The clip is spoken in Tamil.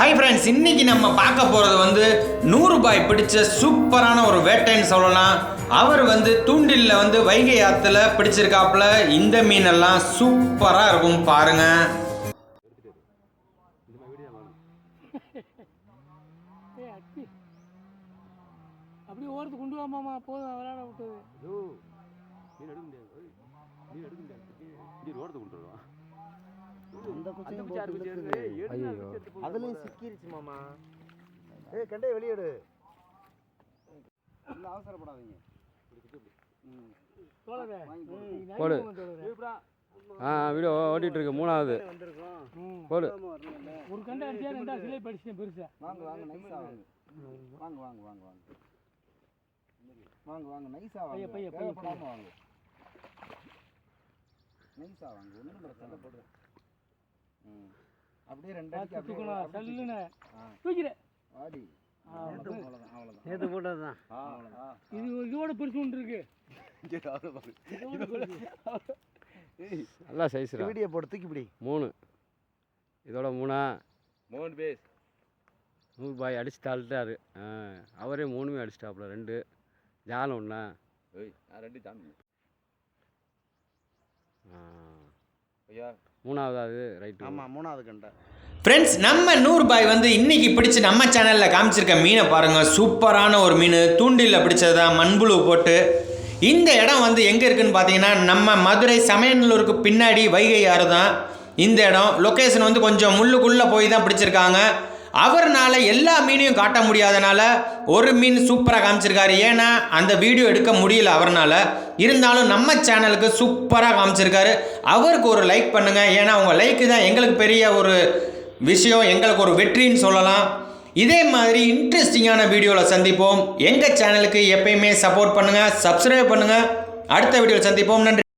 ஹாய் ஃப்ரெண்ட்ஸ் இன்னைக்கு நம்ம பார்க்க போகிறது வந்து நூறு ரூபாய் பிடிச்ச சூப்பரான ஒரு வேட்டைன்னு சொல்லலாம். அவர் வந்து தூண்டில்ல வந்து வைகை ஆற்றுல பிடிச்சிருக்காப்புல. இந்த மீனெல்லாம் சூப்பராக இருக்கும் பாருங்க. அப்படியே ஓரத்து கொண்டு வாமாமா போதும் விளையாட விட்டது. எடுக்க முடியாது. எடுக்க முடியாது. ரோடத்தை கொண்டு வருவான். அந்த குச்சியும் போடு. அதுலயும் சிக்கிருச்சு மாமா. ஏய் கண்டே வெளியேடு இல்ல அவசரப்படாதீங்க. போடு. ஆ வீடியோ ஓட்டிட்டு இருக்கு மூணாவது. போடு. ஒரு கண்டை அடிச்சா ரெண்டா சிலை படிச்சிட்டேன் பெருசா. வாங்க வாங்க நைஸா வாங்க. வாங்க. வாங்க வாங்க வாங்க வாங்க. வாங்க நைஸா வாங்க. பைய, பைய, பைய, வாங்க. நைஸா வாங்க. ஒன்றும் பிரச்சனை போடு ம் அப்படியே ரெண்டு அடிக்கு பார்த்து அப்படியே தூக்கணும் அப்படியே சல்லுன்னு ஆ. தூக்கிறேன் ஆடி. ஆ, அவ்வளோதான் அவ்வளோதான் நேற்று போட்டது தான் ஆ ஆ இது இதோட பெருசு ஒன்று இருக்கு. நல்லா சைஸ்ரா வீடியோ போட்டு தூக்கி பிடி. மூணு. இதோட மூணா. மோகன் பேஸ் நூறு பாய் அடிச்சு தாழ்ட்டாரு ஆ அவரே மூணுமே அடிச்சிட்டாப்புல ரெண்டு. ஜாலம் ஒன்றா ரெண்டு ஜாமி ஐயா. மூணாவது அது ரைட்டு ஆமா மூணாவது கண்டை. ஃப்ரெண்ட்ஸ் நம்ம நூறு ரூபாய் வந்து இன்னைக்கு பிடிச்சு நம்ம சேனலில் காமிச்சிருக்க மீனை பாருங்க. சூப்பரான ஒரு மீன். தூண்டில்ல பிடிச்சதா மண்புழு போட்டு. இந்த இடம் வந்து எங்கே இருக்குன்னு பார்த்தீங்கன்னா நம்ம மதுரை சமயநல்லூருக்கு பின்னாடி வைகை ஆறு தான். இந்த இடம். லொக்கேஷன் வந்து கொஞ்சம் முள்ளுக்குள்ளே போய் தான் பிடிச்சிருக்காங்க. அவர்னால எல்லா மீனையும் காட்ட முடியாதனால ஒரு மீன் சூப்பராக காமிச்சிருக்காரு. ஏன்னா அந்த வீடியோ எடுக்க முடியல அவர்னால. இருந்தாலும் நம்ம சேனலுக்கு சூப்பராக காமிச்சிருக்காரு. அவருக்கு ஒரு லைக் பண்ணுங்கள் ஏன்னா உங்கள் லைக்கு தான் எங்களுக்கு பெரிய ஒரு விஷயம் எங்களுக்கு ஒரு வெற்றின்னு சொல்லலாம். இதே மாதிரி இன்ட்ரெஸ்டிங்கான வீடியோவில் சந்திப்போம். எங்கள் சேனலுக்கு எப்பயுமே சப்போர்ட் பண்ணுங்கள் சப்ஸ்கிரைப் பண்ணுங்கள் அடுத்த வீடியோவில் சந்திப்போம். நன்றி.